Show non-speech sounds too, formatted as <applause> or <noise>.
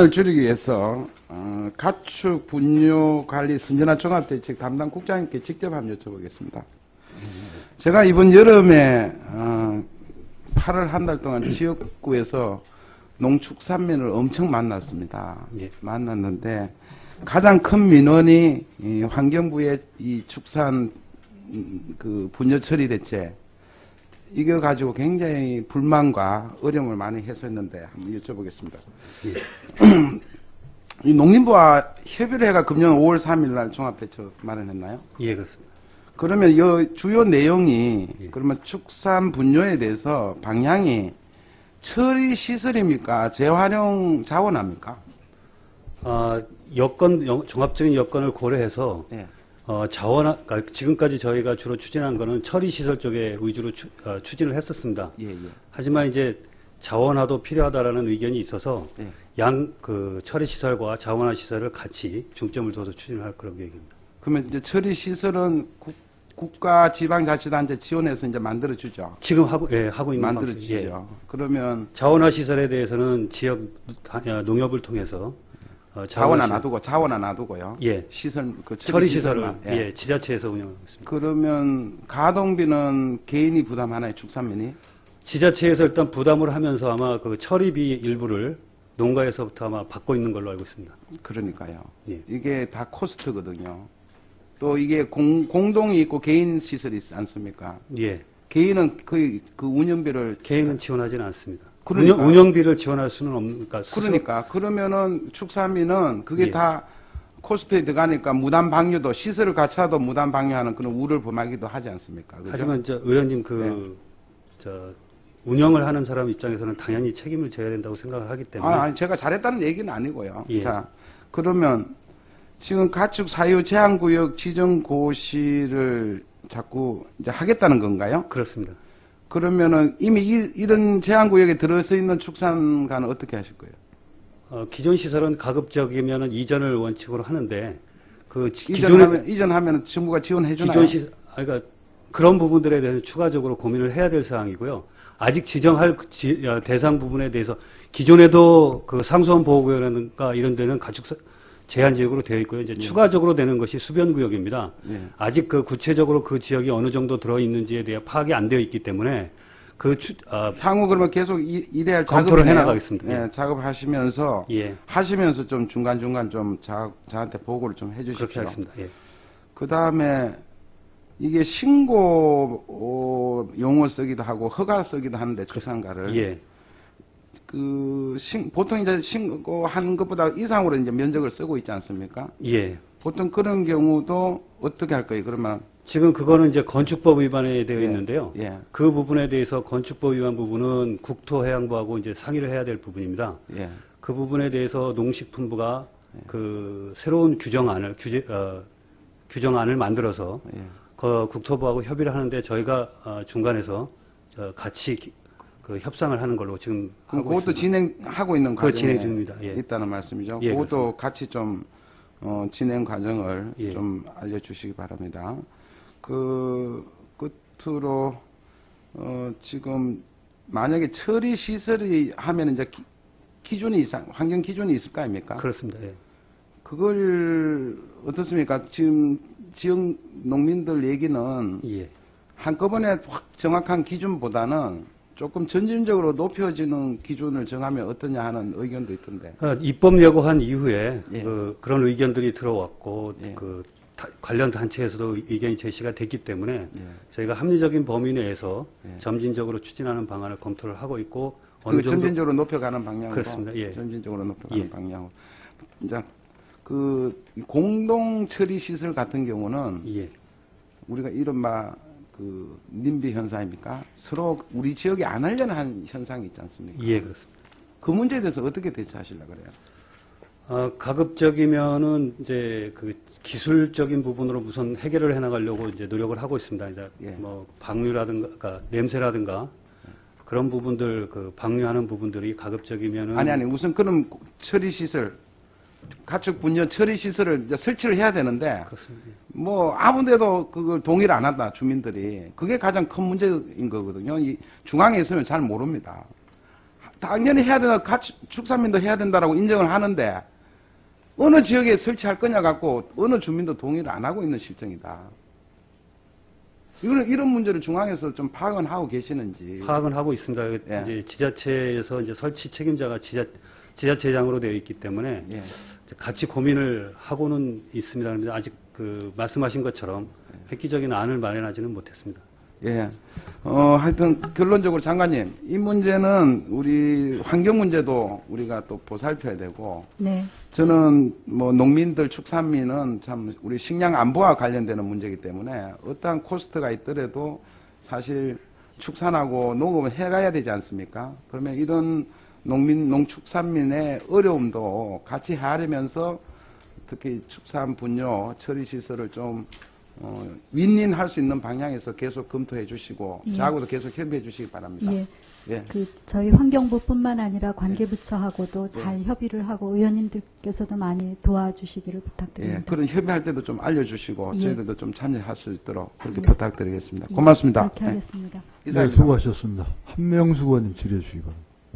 을 줄이기 위해서 어, 가축 분뇨 관리 순전화 종합대책 담당 국장님께 직접 한번 여쭤보겠습니다. 제가 이번 여름에 어, 8월 한 달 동안 지역구에서 농축산민을 엄청 만났습니다. 예. 만났는데 가장 큰 민원이 이 환경부의 이 축산 음, 그 분뇨 처리 대책 이거 가지고 굉장히 불만과 어려움을 많이 해소했는데 한번 여쭤보겠습니다. <clears throat> 이 농림부와 협의를 해가 금년 5월 3일 날 종합대책 마련했나요? 예, 그렇습니다. 그러면 이 주요 내용이 예. 그러면 축산 분뇨에 대해서 방향이 처리 시설입니까? 재활용 자원합니까? 아, 여건, 여- 종합적인 여건을 고려해서 예. 어, 자원, 그러니까 지금까지 저희가 주로 추진한 거는 처리 시설 쪽에 위주로 추, 진을 했었습니다. 예, 예. 하지만 이제 자원화도 필요하다라는 의견이 있어서 예. 양그 처리 시설과 자원화 시설을 같이 중점을 둬서 추진을 할 그런 계획입니다. 그러면 이제 처리 시설은 국, 국가 지방자치단체 지원해서 이제 만들어 주죠. 지금 하고 예, 하고 있는 만들어 방식, 예. 주죠. 그러면 자원화 시설에 대해서는 지역 아, 농협을 통해서 어, 자원 하나 시- 놔두고 자원 하나 놔두고요. 예. 시설 그 처리 시설만, 예. 지자체에서 운영하고 있습니다. 그러면 가동비는 개인이 부담하나요, 축산민이? 지자체에서 일단 부담을 하면서 아마 그 처리비 일부를 농가에서부터 아마 받고 있는 걸로 알고 있습니다. 그러니까요. 예. 이게 다 코스트거든요. 또 이게 공, 공동이 있고 개인 시설이 있지 않습니까? 예. 개인은 거의 그 운영비를 개인은 지원하지는 않습니다. 그러니까요. 운영, 운영 비를 지원할 수는 없으니까 스스로- 그러니까 그러면은 축산민은 그게 예. 다 코스트에 들어가니까 무단 방류도 시설을 갖춰도 무단 방류하는 그런 우를 범하기도 하지 않습니까? 그죠? 하지만 저 의원님 그저 운영을 하는 사람 입장에서는 당연히 책임을 져야 된다고 생각을 하기 때문에 아, 아니, 제가 잘했다는 얘기는 아니고요. 예. 자, 그러면 지금 가축 사유 제한 구역 지정 고시를 자꾸 이제 하겠다는 건가요? 그렇습니다. 그러면은 이미 이, 런 제한구역에 들어서 있는 축산가는 어떻게 하실 거예요? 어, 기존 시설은 가급적이면은 이전을 원칙으로 하는데 그 지- 이전하면 이전하면 정부가 지원해 주나요? 기존 시 아, 그러니까 그런 부분들에 대해서 추가적으로 고민을 해야 될 사항이고요. 아직 지정할 지- 어, 대상 부분에 대해서 기존에도 그 상수원 보호구역이라든가 이런 데는 가축 사- 제한 지역으로 되어 있고요. 이제 추가적으로 되는 것이 수변 구역입니다. 예. 아직 그 구체적으로 그 지역이 어느 정도 들어 있는지에 대해 파악이 안 되어 있기 때문에 그 추, 아, 향후 그러면 계속 이, 이래야 할 검토를. 해나가겠습니다. 예, 예. 작업하시면서 예 하시면서 좀 중간 중간 좀 자, 저한테 보고를 좀 해주십시오. 그렇게 하겠습니다. 예. 그 다음에 이게 신고 어, 용어 쓰기도 하고 허가 쓰기도 하는데 출산가를 예. 그 신- 보통 이제 신고한 것보다 이상으로 이제 면적을 쓰고 있지 않습니까? 예. 보통 그런 경우도 어떻게 할 거예요? 그러면 지금 그거는 이제 건축법 위반에 되어 예, 있는데요. 예, 그 부분에 대해서 건축법 위반 부분은 국토해양부하고 이제 상의를 해야 될 부분입니다. 예, 그 부분에 대해서 농식품부가 예. 그 새로운 규정안을 규제 어, 규정안을 만들어서 예. 그 국토부하고 협의를 하는데 저희가 어, 중간에서 저 같이 기- 그 협상을 하는 걸로 지금 그것도. 진행하고 있는 과정에 진행 중입니다. 예. 있다는 말씀이죠. 예, 그것도 같이 좀 어, 진행 과정을 예. 좀 알려주시기 바랍니다. 그 끝으로 어, 지금 만약에 처리 시설이 하면 이제 기, 기준이 이상 환경 기준이 있을 거 아닙니까? 그렇습니다. 예. 그걸 어떻습니까? 지금 지역 농민들 얘기는 예. 한꺼번에 확 정확한 기준보다는 조금 점진적으로 높여지는 기준을 정하면 어떠냐 하는 의견도 있던데. 어, 입법 예고한 이후에 예. 그, 런 의견들이 들어왔고 예. 그 다- 관련 단체에서도 의견이 제시가 됐기 때문에 예. 저희가 합리적인 범위 내에서 예. 점진적으로 추진하는 방안을 검토를 하고 있고 어느 그 정도 점진적으로 높여가는 방향으로. 그렇습니다. 예. 점진적으로 높여가는 예. 방향으로. 이제 그 공동 처리 시설 같은 경우는 예. 우리가 이른바 그 님비 현상입니까? 서로 우리 지역에 안 하려는 한 현상이 있지 않습니까? 예, 그렇습니다. 그 문제에 대해서 어떻게 대처하시려 그래요? 어, 가급적이면은 이제 그 기술적인 부분으로 우선 해결을 해 나가려고 이제 노력을 하고 있습니다. 이제 예. 뭐 방류라든가 그러니까 냄새라든가 그런 부분들 그 방류하는 부분들이 가급적이면은 아니 아니 우선 그런 처리 시설 가축 분뇨 처리 시설을 이제 설치를 해야 되는데 그렇습니다. 뭐 아무데도 그걸 동의를 안 한다 주민들이 그게 가장 큰 문제인 거거든요. 이 중앙에 있으면 잘 모릅니다. 당연히 해야 된다. 가축, 축산민도 해야 된다라고 인정을 하는데 어느 지역에 설치할 거냐 갖고 어느 주민도 동의를 안 하고 있는 실정이다. 이거는 이런 문제를 중앙에서 좀 파악은 하고 계시는지. 파악은 하고 있습니다. 예. 이제 지자체에서 이제 설치 책임자가 지자 지자체장으로 되어 있기 때문에 예. 같이 고민을 하고는 있습니다. 그런데 아직 그 말씀하신 것처럼 획기적인 안을 마련하지는 못했습니다. 예. 어, 하여튼, 결론적으로 장관님, 이 문제는 우리 환경 문제도 우리가 또 보살펴야 되고, 네. 저는 뭐 농민들, 축산민은 참 우리 식량 안보와 관련되는 문제이기 때문에 어떠한 코스트가 있더라도 사실 축산하고 농업은 해가야 되지 않습니까? 그러면 이런 농민, 농축산민의 어려움도 같이 헤아리면서 특히 축산 분뇨 처리 시설을 좀 어, 윈윈 할 수 있는 방향에서 계속 검토해 주시고 예. 저하고도 계속 협의해 주시기 바랍니다. 예. 예. 그 저희 환경부뿐만 아니라 관계부처하고도 잘 협의를 하고 의원님들께서도 많이 도와주시기를 예, 부탁드립니다. 그런 협의할 때도 좀 알려주시고 예. 저희들도 좀 참여할 수 있도록 그렇게 예. 부탁드리겠습니다. 예, 고맙습니다. 그렇게 네. 하겠습니다. 네, 이상입니다. 수고하셨습니다. 한명수 의원님 질의해 주시기 바랍니다.